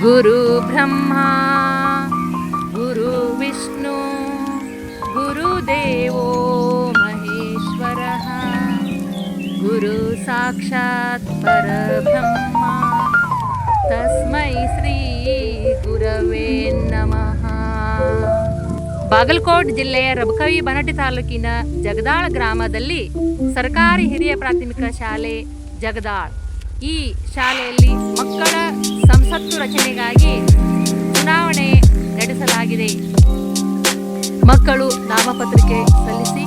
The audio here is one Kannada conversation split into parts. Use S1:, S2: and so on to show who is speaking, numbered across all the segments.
S1: ಗುರು ಬ್ರಹ್ಮ, ಗುರು ವಿಷ್ಣು ಗುರುದೇವೋ ಮಹೇಶ್ವರ, ಗುರು ಸಾಕ್ಷಾತ್ ಪರಬ್ರಹ್ಮ, ತಸ್ಮೈ ಶ್ರೀ ಗುರವೇ ನಮಃ. ಬಾಗಲಕೋಟ್ ಜಿಲ್ಲೆಯ ರಬಕವಿ ಬನಟಿ ತಾಲೂಕಿನ ಜಗದಾಳ ಗ್ರಾಮದಲ್ಲಿ ಸರ್ಕಾರಿ ಹಿರಿಯ ಪ್ರಾಥಮಿಕ ಶಾಲೆ ಜಗದಾಳ್. ಈ ಶಾಲೆಯಲ್ಲಿ ಮಕ್ಕಳ ಸಂಸತ್ತು ರಚನೆಗಾಗಿ ಚುನಾವಣೆ ನಡೆಸಲಾಗಿದೆ. ಮಕ್ಕಳು ನಾಮಪತ್ರಿಕೆ ಸಲ್ಲಿಸಿ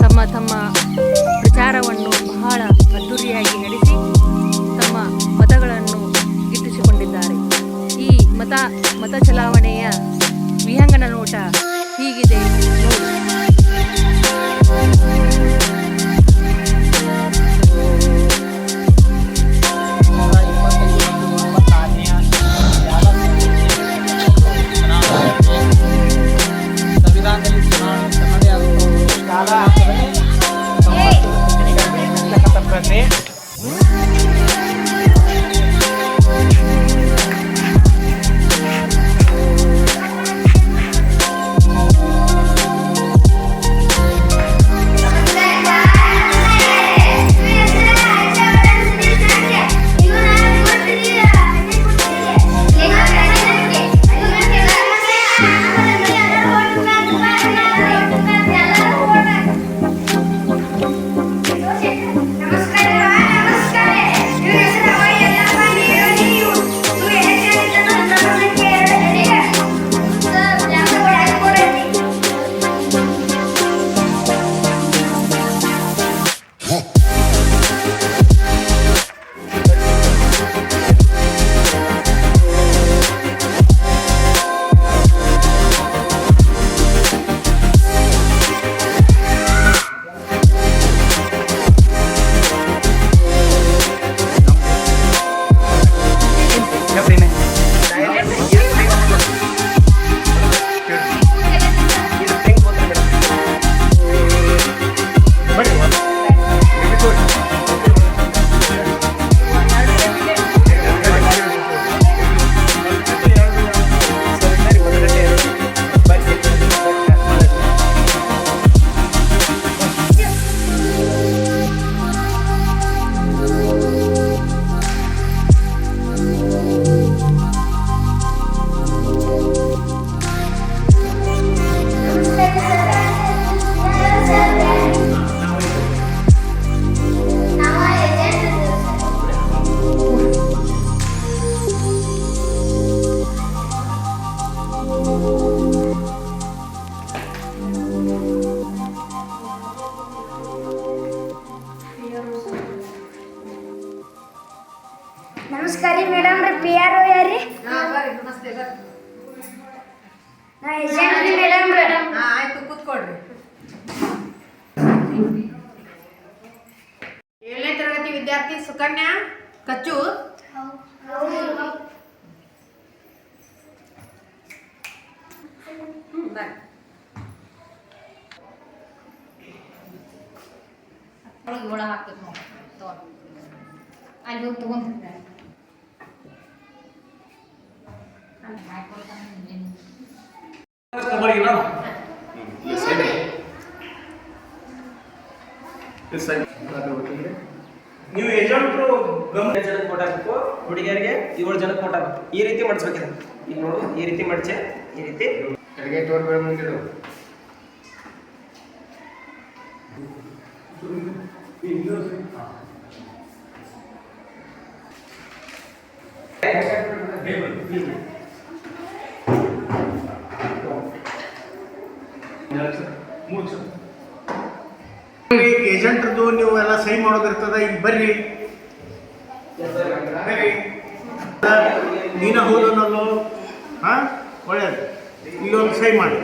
S1: ತಮ್ಮ ತಮ್ಮ ಪ್ರಚಾರವನ್ನು ಬಹಳ ಅದ್ದೂರಿಯಾಗಿ ನಡೆಸಿ ತಮ್ಮ ಮತಗಳನ್ನು ಗಿಟ್ಟಿಸಿಕೊಂಡಿದ್ದಾರೆ ಈ ಮತ ಮತ ಚಲಾವಣೆಯ
S2: Tama. Tama. Tama.
S3: Tama. Tama. Tama. ಏಳನೇ ತರಗತಿ ವಿದ್ಯಾರ್ಥಿ ಸುಕನ್ಯಾ ಕಚ್ಚು.
S4: ಒಳಗೆ ಒಳ ಹಾಕ್ಬೇಕು ನೋಡಿ. ಅಲ್ಲಿ ಹೋಗಿ ತಗೊಂಡ್ ಅಲ್ಲಿ ಹಾಕೊಳ್ತಾನೆ
S5: ನೀವು ಏಜೆಂಟ್ರು ಗಮನ ಜನಕ್ಕೆ ಫೋಟೋ ಹಾಕಬೇಕು ಹುಡುಗಿಯರಿಗೆ ಏಳು ಜನಕ್ಕೆ ಕೊಟ್ಟ ಹಾಕಬೇಕು. ಈ ರೀತಿ ಮಾಡಿಸ್ಬೇಕಿದೆ. ಈಗ ನೋಡು ಈ ರೀತಿ ಮಾಡಿಸೆ ಈ ರೀತಿ.
S6: ಕೆಳಗೆ ತೋರ್ಬೇಡ ಮುಂದಿಡು. ಏಜೆಂಟ್ರದ್ದು ನೀವು ಎಲ್ಲ ಸಹಿ ಮಾಡೋದಿರ್ತದ ಈಗ ಬರ್ರಿ. ನೀನ ಹೋದನಲ್ಲೋ? ಹಾ? ಒಳ್ಳೇದು. ಇಲ್ಲೊಂದು ಸಹಿ ಮಾಡಿ.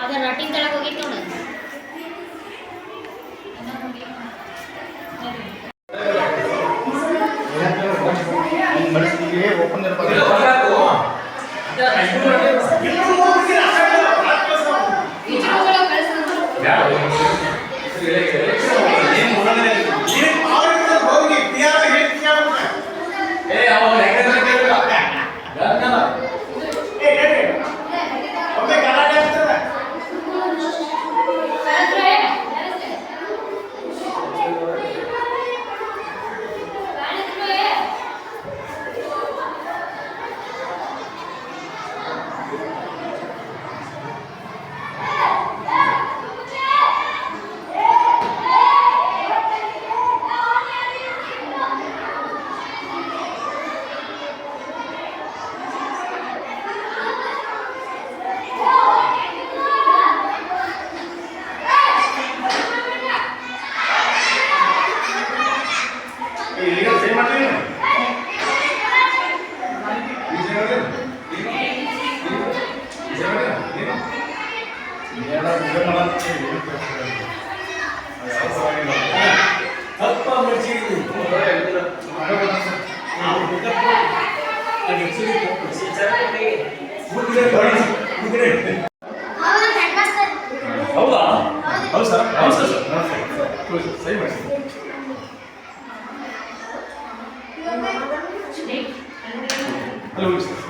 S4: ಅದ ರಟ್ಟಿಂಗ್ ಕೆಳಗೆ ಹೋಗಿತ್ತು ನೋಡು
S6: ಓಪನ್ ಇರ್ತಾರೆ
S7: ಹೌದಾ ಹೌದು ಸರ್ ಸರ್ ನಮಸ್ತೆ ಸರಿ ಮಾಡಿ ಹಲೋ ಸರ್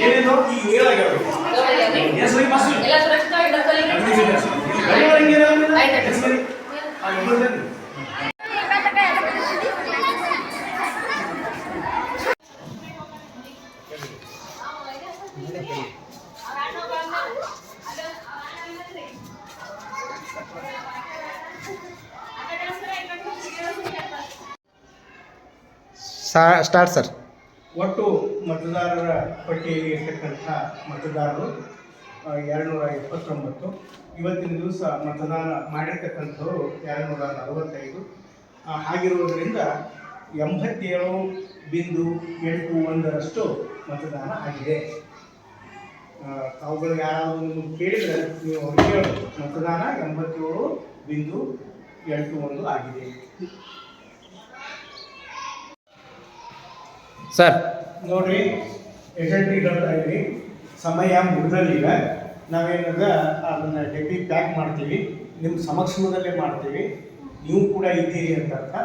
S7: ಏನೇನು ಈಗ ಏಳಾಗ್ಯಾವ ಎಸ್ ವೈ ಪಾಸ್
S1: ಎಲ್ಲ ಸುರಕ್ಷಿತವಾಗಿ ಡಬ್ಬಲ್ಲಿ
S6: ಸ್ಟಾರ್ಟ್ ಸರ್ ಒಟ್ಟು ಮತದಾರರ ಪಟ್ಟಿಯಲ್ಲಿ ಇರ್ತಕ್ಕಂಥ ಮತದಾರರು ಎರಡುನೂರ ಇಪ್ಪತ್ತೊಂಬತ್ತು ಇವತ್ತಿನ ದಿವಸ ಮತದಾನ ಮಾಡಿರ್ತಕ್ಕಂಥವ್ರು ಎರಡುನೂರ ನಲವತ್ತೈದು. ಆಗಿರುವುದರಿಂದ ಎಂಬತ್ತೇಳು ಬಿಂದು ಎಂಟು ಒಂದರಷ್ಟು ಮತದಾನ ಆಗಿದೆ. ತಾವುಗಳು ಯಾರಾದರೂ ನಿಮಗೆ ಕೇಳಿದರೆ ನೀವು ಅವ್ರಿಗೆ ಮತದಾನ ಎಂಬತ್ತೇಳು ಬಿಂದು ಎಂಟು ಒಂದು ಆಗಿದೆ.
S8: ಸರ್.
S6: ನೋಡ್ರಿ ಇದ್ರಿ ಸಮಯ ಮುಗಿದಲ್ಲೀಗ ನಾವೇನದ ಅದನ್ನ ಡೆಬ್ಬಿ ಪ್ಯಾಕ್ ಮಾಡ್ತೀವಿ. ನಿಮ್ಮ ಸಮಕ್ಷಮದಲ್ಲೇ ಮಾಡ್ತೀವಿ. ನೀವು ಕೂಡ ಇದ್ದೀರಿ ಅಂತ ಅರ್ಥ.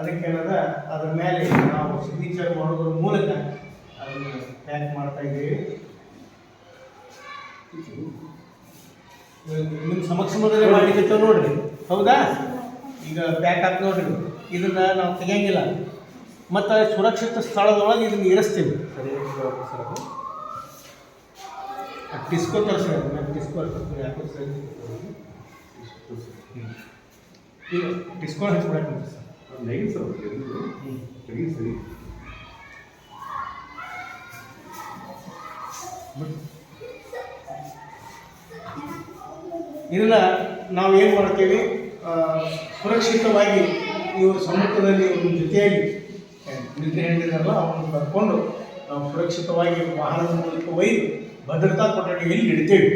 S6: ಅದಕ್ಕೇನದ ಅದ್ರ ಮೇಲೆ ನಾವು ಸಿಗ್ನೇಚರ್ ಮಾಡೋದ್ರ ಮೂಲಕ ಅದನ್ನು ಪ್ಯಾಕ್ ಮಾಡ್ತಾ ಇದ್ದೀವಿ. ನಿಮ್ಮ ಸಮಕ್ಷಮದಲ್ಲೇ ಮಾಡಲಿಕ್ಕೆ ನೋಡ್ರಿ. ಹೌದಾ? ಈಗ ಪ್ಯಾಕ್ ಹಾಕಿ ನೋಡ್ರಿ. ಇದನ್ನ ನಾವು ತೆಗಿಯಂಗಿಲ್ಲ. ಮತ್ತು ಸುರಕ್ಷಿತ ಸ್ಥಳದೊಳಗೆ ಇದನ್ನ ಇರಿಸ್ತೀವಿ. ಸರಿ ಡಿಸ್ಕೋ ತರಿಸಿ ಡಿಸ್ಕೋ ಯಾಕೋ ಸರಿ. ಈಗ ಡಿಸ್ಕೋ ಹಚ್ಬಿಡಕ್ಕೆ ಸರ್. ಹ್ಞೂ ಇದನ್ನ ನಾವು ಏನು ಮಾಡ್ತೀವಿ ಸುರಕ್ಷಿತವಾಗಿ ಇವರು ಸಮುದ್ರದಲ್ಲಿ ಒಂದು ಜೊತೆಯಾಗಿ ನಿದ್ರೆ ಹೇಳಿದಾರಲ್ಲ ಅವನು ಕರ್ಕೊಂಡು ನಾವು ಸುರಕ್ಷಿತವಾಗಿ ವಾಹನದ ಮೂಲಕ ಒಯ್ದು ಭದ್ರತಾ ಕೊಠಡಿಯಲ್ಲಿ ಇಡ್ತೇವೆ?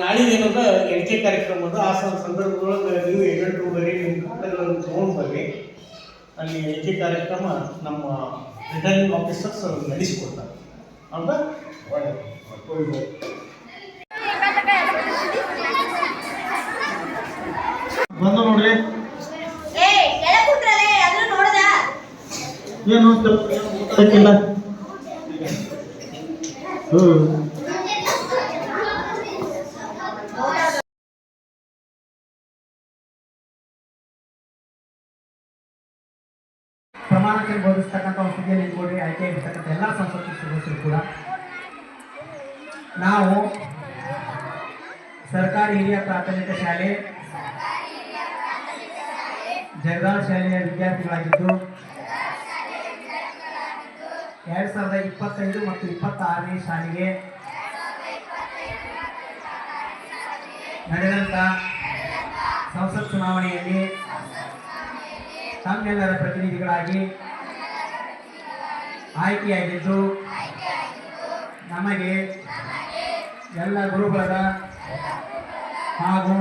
S6: ನಾಳೆ ಏನದ ಎಣಿಕೆ ಕಾರ್ಯಕ್ರಮದ ಆ ಸಂದರ್ಭದೊಳಗೆ ನೀವು ಏಜೆಂಟ್ರು ಬರೀ ನಿಮ್ಮ ಖಾತೆಗಳನ್ನು ತೊಗೊಂಡು ಬರ್ರಿ ಅಲ್ಲಿ ಎಣಿಕೆ ಕಾರ್ಯಕ್ರಮ ನಮ್ಮ ರಿಟರ್ನಿಂಗ್ ಆಫೀಸರ್ಸ್ ನಡೆಸಿಕೊಡ್ತಾರೆ. ಅಂತ ಒಳ್ಳೆಯದು ಏನು ಗೊತ್ತಾಗಿಲ್ಲ ಹ್ಞೂ
S8: ಪ್ರಮಾಣಕ್ಕೆ ಬೋಧಿಸ್ತಕ್ಕಂಥ ಒಂದು ಸ್ಥಿತಿಯಲ್ಲಿ ಆಯ್ಕೆ ಇರ್ತಕ್ಕಂಥ ಎಲ್ಲ ಸಂಸ್ಕೃತಿ ಸದಸ್ಯರು ಕೂಡ. ನಾವು ಸರ್ಕಾರಿ ಹಿರಿಯ ಪ್ರಾಥಮಿಕ ಶಾಲೆ ಜಗದಾಳ್ ಶಾಲೆಯ ವಿದ್ಯಾರ್ಥಿಗಳಾಗಿದ್ದು ಎರಡ್ ಸಾವಿರದ ಇಪ್ಪತ್ತೈದು ಮತ್ತು ಇಪ್ಪತ್ತಾರನೇ ಸಾಲಿಗೆ ನಡೆದಂತ ಸಂಸತ್ ಚುನಾವಣೆಯಲ್ಲಿ ತಮ್ಮೆಲ್ಲರ ಪ್ರತಿನಿಧಿಗಳಾಗಿ ಆಯ್ಕೆಯಾಗಿದ್ದು ನಮಗೆ ಎಲ್ಲ ಗುರುಗಳ ಹಾಗೂ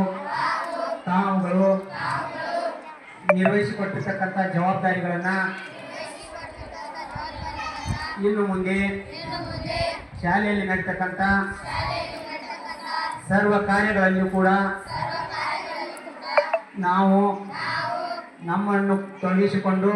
S8: ತಾವುಗಳು ನಿರ್ವಹಿಸಿಕೊಟ್ಟಿರ್ತಕ್ಕಂಥ ಜವಾಬ್ದಾರಿಗಳನ್ನು ಇನ್ನು ಮುಂದೆ ಶಾಲೆಯಲ್ಲಿ ನಡೀತಕ್ಕಂಥ ಸರ್ವ ಕಾರ್ಯಗಳಲ್ಲಿಯೂ ಕೂಡ ನಾವು ನಮ್ಮನ್ನು ತೊಡಗಿಸಿಕೊಂಡು